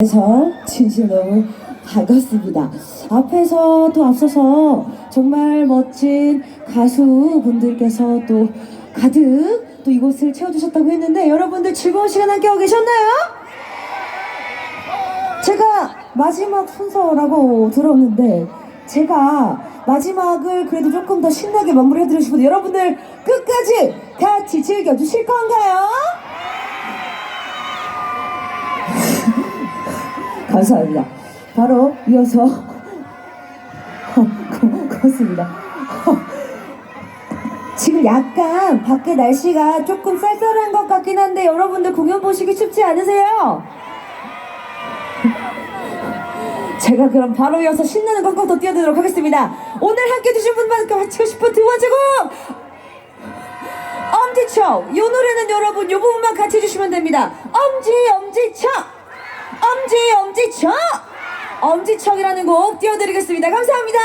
그래서 진심 너무 반갑습니다. 앞에서 또 앞서서 정말 멋진 가수분들께서 또 가득 또 이곳을 채워주셨다고 했는데 여러분들 즐거운 시간 함께하고 계셨나요? 제가 마지막 순서라고 들었는데 제가 마지막을 그래도 조금 더 신나게 마무리해드리고 싶은데 여러분들 끝까지 같이 즐겨주실 건가요? 감사합니다. 바로 이어서 고, 고맙습니다. 지금 약간 밖에 날씨가 조금 쌀쌀한 것 같긴 한데 여러분들 공연 보시기 춥지 않으세요? 제가 그럼 바로 이어서 신나는 곡부터 띄워드리도록 하겠습니다. 오늘 함께 해주신 분만큼 맞추고 싶은 두 번째 곡! 엄지척! 이 노래는 여러분 이 부분만 같이 해주시면 됩니다. 엄지 엄지척! 엄지 엄지척! 엄지척이라는 곡 띄워드리겠습니다. 감사합니다.